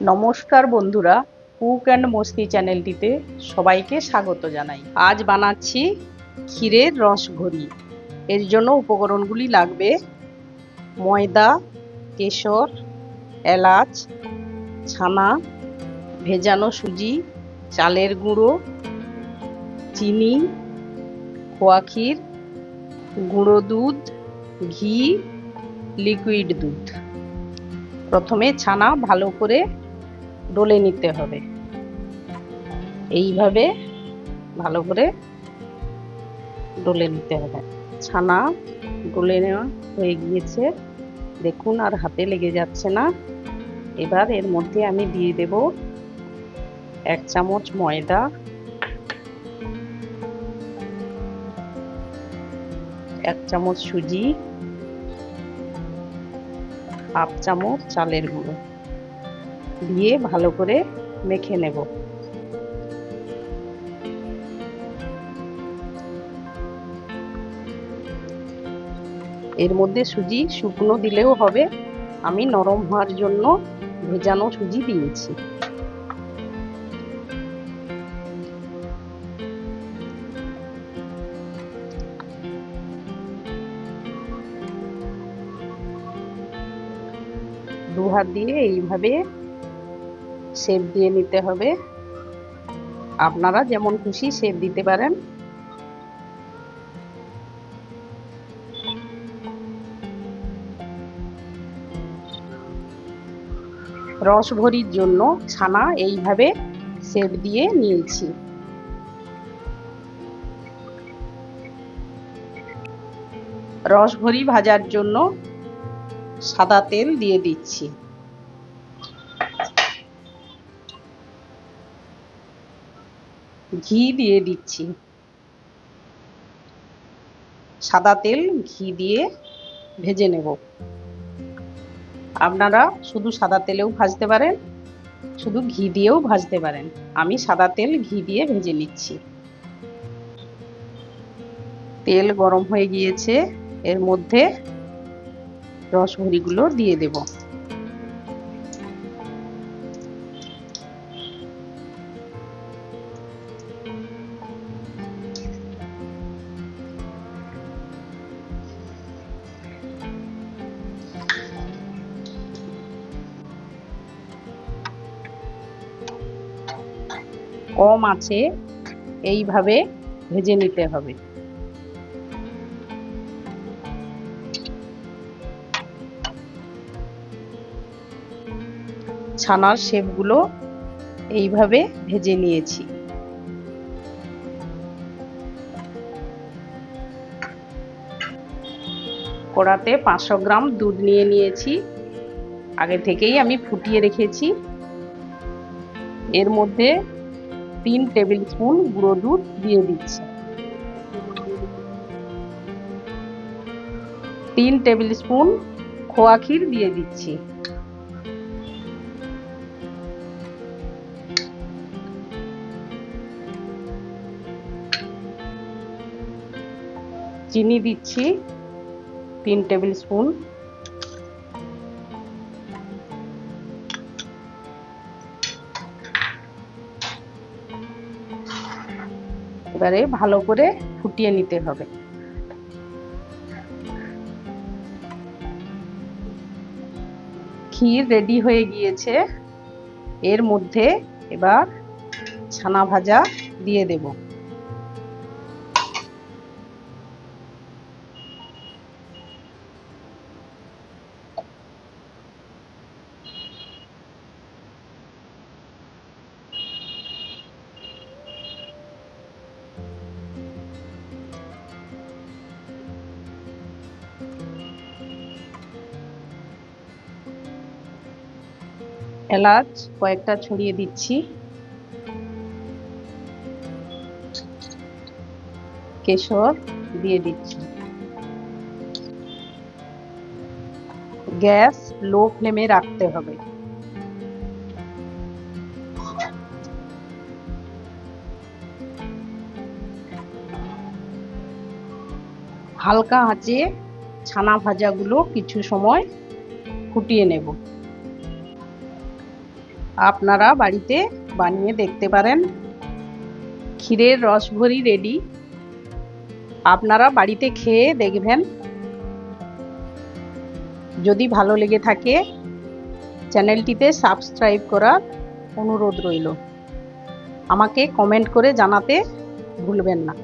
নমস্কার বন্ধুরা cook and মস্তি চ্যানেলটিতে সবাইকে স্বাগত জানাই। আজ বানাচ্ছি ক্ষীরের রসঘড়ি। এর জন্য উপকরণগুলি লাগবে ময়দা, কেশর, এলাচ, ছানা, ভেজানো সুজি, চালের গুঁড়ো, চিনি, খোয়া ক্ষীর, গুঁড়ো দুধ, ঘি, লিকুইড দুধ। প্রথমে ছানা ভালো করে ডলে নিতে হবে। এইভাবে ভালো করে ডলে নিতে হবে। ছানা ডলে নেওয়া হয়ে গিয়েছে। দেখুন আর হাতে লেগে যাচ্ছে না। এবার এর মধ্যে আমি দিয়ে দেব এক চামচ ময়দা। এক চামচ সুজি। হাফ চামচ চালের গুঁড়ো। দিয়ে ভালো করে মেখে নেব। এর মধ্যে সুজি শুকনো দিলেও হবে। আমি নরম হওয়ার জন্য ভেজানো সুজি দিয়েছি। দু হাত দিয়ে এইভাবে শেপ দিয়ে নিতে হবে। আপনারা যেমন খুশি শেপ দিতে পারেন। রসভরির জন্য ছানা এইভাবে শেপ দিয়ে নিয়েছি। রসভরি ভাজার জন্য সাদা তেল দিয়ে দিচ্ছি। ঘি দিয়ে দিচ্ছি। সাদা তেল ঘি দিয়ে ভেজে নেব। আপনারা শুধু সাদা তেলেও ভাজতে পারেন, শুধু ঘি দিয়েও ভাজতে পারেন। আমি সাদা তেল ঘি দিয়ে ভেজে নিচ্ছি। তেল গরম হয়ে গিয়েছে, এর মধ্যে রসভরিগুলো দিয়ে দেব। কম আছে, এইভাবে ভেজে নিতে হবে। ছানার শেপগুলো এইভাবে ভেজে নিয়েছি। কড়াতে পাঁচশো গ্রাম দুধ নিয়ে নিয়েছি। আগে থেকেই আমি ফুটিয়ে রেখেছি। এর মধ্যে তিন টেবিল স্পুন গুঁড়ো দুধ দিয়ে দিচ্ছি। তিন টেবিল স্পুন খোয়া ক্ষীর দিয়ে দিচ্ছি। চিনি দিচ্ছি তিন টেবিল স্পুন এবারে ভালো করে ফুটিয়ে নিতে হবে। ক্ষীর রেডি হয়ে গিয়েছে। এর মধ্যে এবার ছানা ভাজা দিয়ে দেবো। এলাচ কয়েকটা ছড়িয়ে দিচ্ছি। কেশর দিয়ে দিচ্ছি। গ্যাস লো ফ্লেমে রাখতে হবে। হালকা আঁচে ছানা ভাজাগুলো কিছু সময় ফুটিয়ে নেব। আপনারা বাড়িতে বানিয়ে দেখতে পারেন। ক্ষীরের রসভরি রেডি আপনারা বাড়িতে খেয়ে দেখবেন। যদি ভালো লেগে থাকে, চ্যানেলটিতে সাবস্ক্রাইব করার অনুরোধ রইল। আমাকে কমেন্ট করে জানাতে ভুলবেন না।